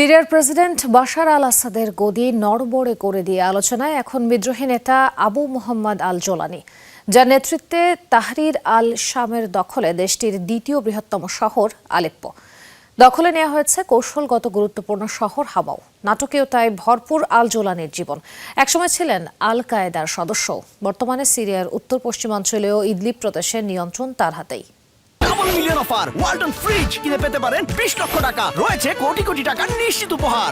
সিরিয়ার president Bashar আল আসাদের গদি নড়বড়ে করে দিয়ে আলোচনায় এখন বিদ্রোহী নেতা আবু মোহাম্মদ আল জোলানি যার নেতৃত্বে তাহরির আল শামের দখলে দেশটির দ্বিতীয় বৃহত্তম শহর আলেপ্পো। দখলে নেওয়া হয়েছে কৌশলগত গুরুত্বপূর্ণ শহর হাবাও নাটকীয়তায় ভরপুর আল জোলানির জীবন। একসময় ছিলেন আল কায়েদার সদস্য বর্তমানে সিরিয়ার উত্তর পশ্চিমাঞ্চলীয় ইদলিপ প্রদেশের নিয়ন্ত্রণ তার হাতেই। Double million offer Walton fridge কিনে পেতে পারেন বিশ লক্ষ টাকা। রয়েছে কোটি কোটি টাকার নিশ্চিত উপহার।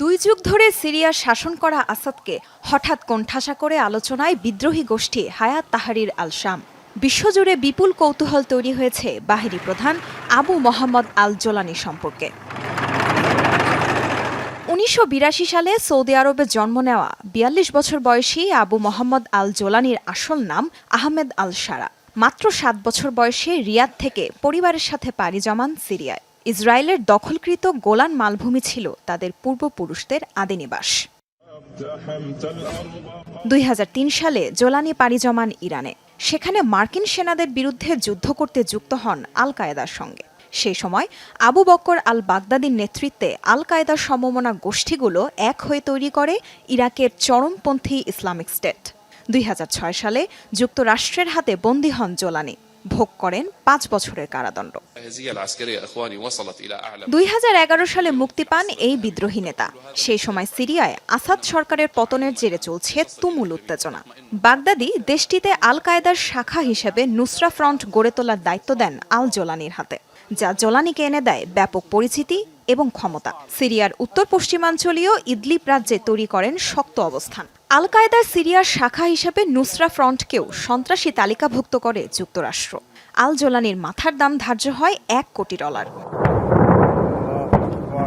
দুই যুগ ধরে সিরিয়া শাসন করা আসাদকে হঠাৎ কোণঠাসা করে আলোচনায় বিদ্রোহী গোষ্ঠী হায়াত তাহারির আল শাম বিশ্বজুড়ে বিপুল কৌতূহল তৈরি হয়েছে বাহিনী প্রধান আবু মোহাম্মদ আল জোলানি সম্পর্কে। উনিশশো বিরাশি সালে সৌদি আরবে জন্ম নেওয়া বিয়াল্লিশ বছর বয়সী আবু মোহাম্মদ আল জোলানির আসল নাম আহমেদ আল সারা মাত্র সাত বছর বয়সে রিয়াদ থেকে পরিবারের সাথে পাড়ি জমান সিরিয়ায়। ইসরায়েলের দখলকৃত গোলান মালভূমি ছিল তাদের পূর্বপুরুষদের আদিনিবাস দুই হাজার তিন সালে জোলানি পাড়ি জমান ইরানে। সেখানে মার্কিন সেনাদের বিরুদ্ধে যুদ্ধ করতে যুক্ত হন আল কায়েদার সঙ্গে। সেই সময় আবু বক্কর আল বাগদাদির নেতৃত্বে আল কায়দার সমমনা গোষ্ঠীগুলো এক হয়ে তৈরি করে ইরাকের চরমপন্থী ইসলামিক স্টেট। দুই হাজার ছয় সালে যুক্তরাষ্ট্রের হাতে বন্দী হন জোলানি। ভোগ করেন পাঁচ বছরের কারাদণ্ড। দুই হাজার এগারো সালে মুক্তি পান এই বিদ্রোহী নেতা। সেই সময় সিরিয়ায় আসাদ সরকারের পতনের জেরে চলছে তুমুল উত্তেজনা। বাগদাদি দেশটিতে আল কায়দার শাখা হিসেবে নুসরা ফ্রন্ট গড়ে তোলার দায়িত্ব দেন আল জোলানির হাতে। যা জোলানিকে এনে দেয় ব্যাপক পরিচিতি এবং ক্ষমতা। সিরিয়ার উত্তর পশ্চিমাঞ্চলীয় ইদলিপ রাজ্যে তৈরি করেন শক্ত অবস্থান। আল কায়েদার সিরিয়ার শাখা হিসেবে নুসরা ফ্রন্টকেও সন্ত্রাসী তালিকাভুক্ত করে যুক্তরাষ্ট্র। আল জোলানির মাথার দাম ধার্য হয় এক কোটি ডলার।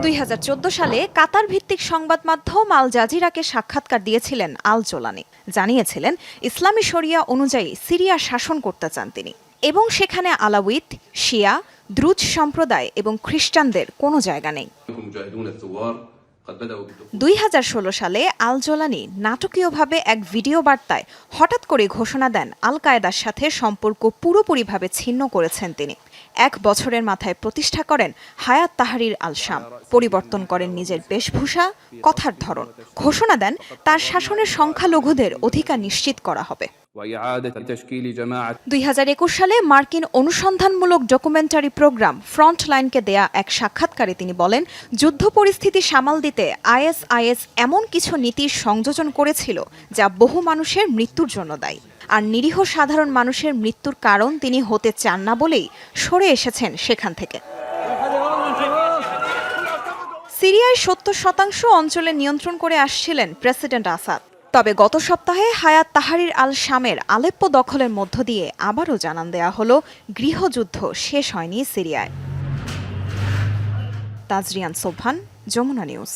দুই হাজার চোদ্দ সালে কাতার ভিত্তিক সংবাদ মাধ্যম আল জাজিরাকে সাক্ষাৎকার দিয়েছিলেন আল জোলানি জানিয়েছিলেন, ইসলামী শরিয়া অনুযায়ী সিরিয়া শাসন করতে চান তিনি এবং সেখানে আলাউইত শিয়া দ্রুজ সম্প্রদায় এবং খ্রিস্টানদের কোনো জায়গা নেই। দুই হাজার ষোলো সালে আল জোলানি নাটকীয়ভাবে এক ভিডিও বার্তায় হঠাৎ করে ঘোষণা দেন, আল কায়েদার সাথে সম্পর্ক পুরোপুরিভাবে ছিন্ন করেছেন তিনি। এক বছরের মাথায় প্রতিষ্ঠা করেন হায়াত তাহারির আল শাম। পরিবর্তন করেন নিজের বেশভূষা, কথার ধরন। ঘোষণা দেন, তার শাসনের সংখ্যালঘুদের অধিকার নিশ্চিত করা হবে। দুই হাজার একুশ সালে মার্কিন অনুসন্ধানমূলক ডকুমেন্টারি প্রোগ্রাম ফ্রন্টলাইনকে দেয়া এক সাক্ষাৎকারে তিনি বলেন, যুদ্ধ পরিস্থিতি সামাল দিতে আইএসআইএস এমন কিছু নীতির সংযোজন করেছিল যা বহু মানুষের মৃত্যুর জন্য দায়ী। আর নিরীহ সাধারণ মানুষের মৃত্যুর কারণ তিনি হতে চান না বলেই সরে এসেছেন সেখান থেকে। সিরিয়ায় সত্তর শতাংশ অঞ্চলে নিয়ন্ত্রণ করে আসছিলেন প্রেসিডেন্ট আসাদ। তবে গত সপ্তাহে হায়াত তাহারির আল শামের আলেপ্পো দখলের মধ্য দিয়ে আবারও জানান দেয়া হলো, গৃহযুদ্ধ শেষ হয়নি সিরিয়ায়। তাজরিয়ান সোভান যমুনা নিউজ।